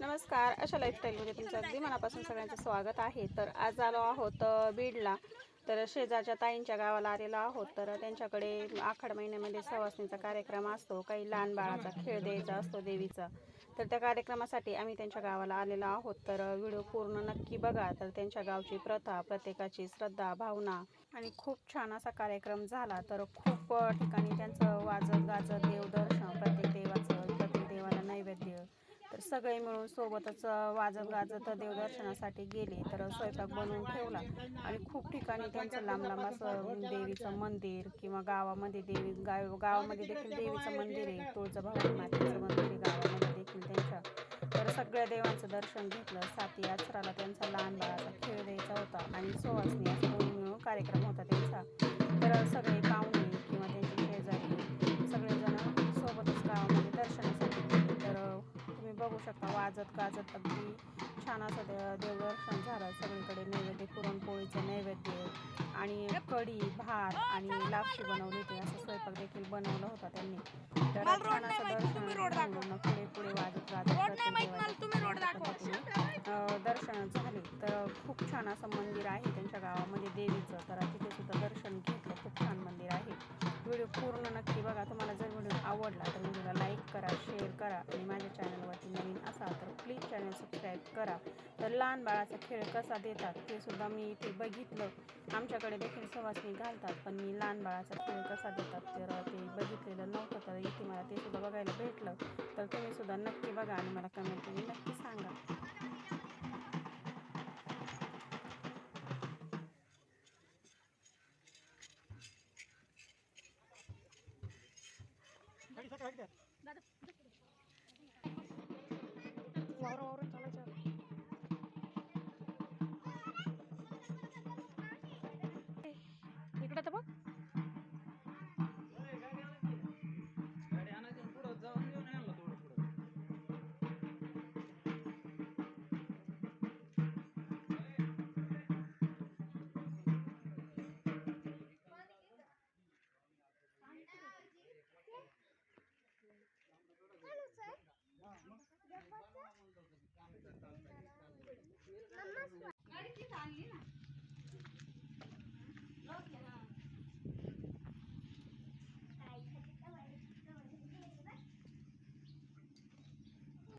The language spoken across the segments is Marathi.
नमस्कार अशा लाईफस्टाईलमध्ये तुमचं अगदी मनापासून सगळ्यांचं स्वागत आहे. तर आज आलो आहोत बीडला. तर शेजारच्या ताईंच्या गावाला आलेलो आहोत. तर त्यांच्याकडे आखाड महिन्यामध्ये सवासणीचा कार्यक्रम असतो. काही लहान बाळाचा खेळ द्यायचा असतो देवीचा. तर त्या कार्यक्रमासाठी आम्ही त्यांच्या गावाला आलेलो आहोत. तर व्हिडिओ पूर्ण नक्की बघा. तर त्यांच्या गावची प्रथा प्रत्येकाची श्रद्धा भावना आणि खूप छान असा कार्यक्रम झाला. तर खूप ठिकाणी त्यांचं वाजत गाजत देवदर्शन प्रत्येक तर सगळे मिळून सोबतच वाजत गाजत देवदर्शनासाठी गेले. तर स्वयंपाक बनवून ठेवला. आणि खूप ठिकाणी त्यांचं लांब लांब असं देवीचं मंदिर किंवा गावामध्ये देवी गाव गावामध्ये देखील देवीचं मंदिर आहे. तुळजाभवानी मातेचं मंदिर आहे गावामध्ये देखील त्यांच्या. तर सगळ्या देवांचं दर्शन घेतलं. साती आचराला त्यांचा लहान बाळाचा खेळ द्यायचा होता. आणि सुवासनी असं दोन्ही मिळून कार्यक्रम होता त्यांचा. तर सगळे पाहुणे वाजत गाजत अगदी छान असं दे देवदर्शन झालं. सगळीकडे नैवेद्य पुरणपोळीचं नैवेद्य आणि कढी भात आणि लापशी बनवली होती. असं स्वयंपाक देखील बनवलं होता त्यांनी. तर छान असं दर्शन पुढे पुढे वाजत गाजत अ, दर्शन झाले. तर खूप छान असं मंदिर आहे त्यांच्या गावामध्ये देवीचं. तर तिथे सुद्धा दर्शन घेतलं. खूप छान मंदिर आहे. व्हिडिओ पूर्ण शेअर करा आणि माझ्या चॅनलवरती नवीन असाल तर प्लीज चॅनल सबस्क्राईब करा. तर लहान बाळाचा खेळ कसा देतात ते सुद्धा मी इथे बघितलं. आमच्याकडे देखील सवासणी घालतात पण मी लहान बाळाचा खेळ कसा देतात तर ते बघितलेलं नव्हतं तर इथे मला ते सुद्धा बघायला भेटलं. तर तुम्ही सुद्धा नक्की बघा आणि मला कमेंटमध्ये नक्की सांगा. इकडे तर बघ.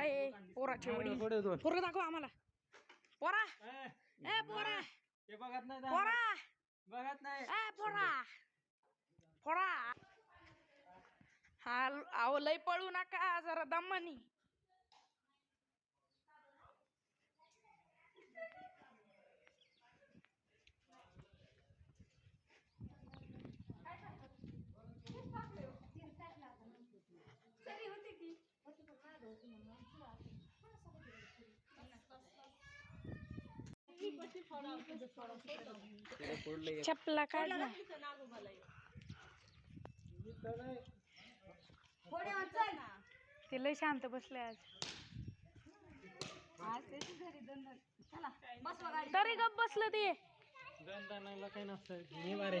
हे बाय पोराचे वडील पोरं दाखव आम्हाला. पोरा. ए पोरा. ते बघत नाही. पोरा. बघत नाही. ए पोरा. पोरा. हा अहो लय पळू नका जरा दमानी. चपला काढ ना. ते लय शांत बसले आज. तरी गप बसलं ते. दंदा नाही काही नसतं. निवारे.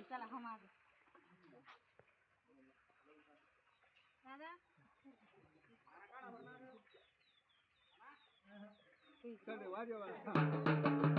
चला हा माग. दादा? ठीक आहे वाजे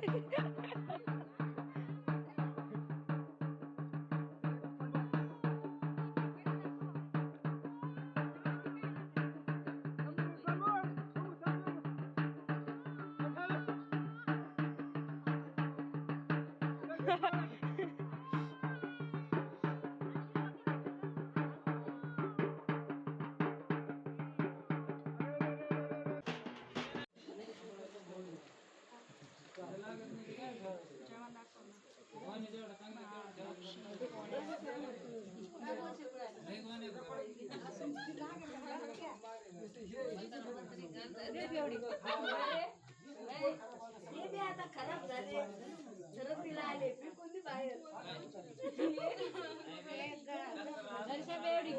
Ha ha ha! आता खराब झाले. सरस्तीला आले मी बाहेर. घरच्या बेवडी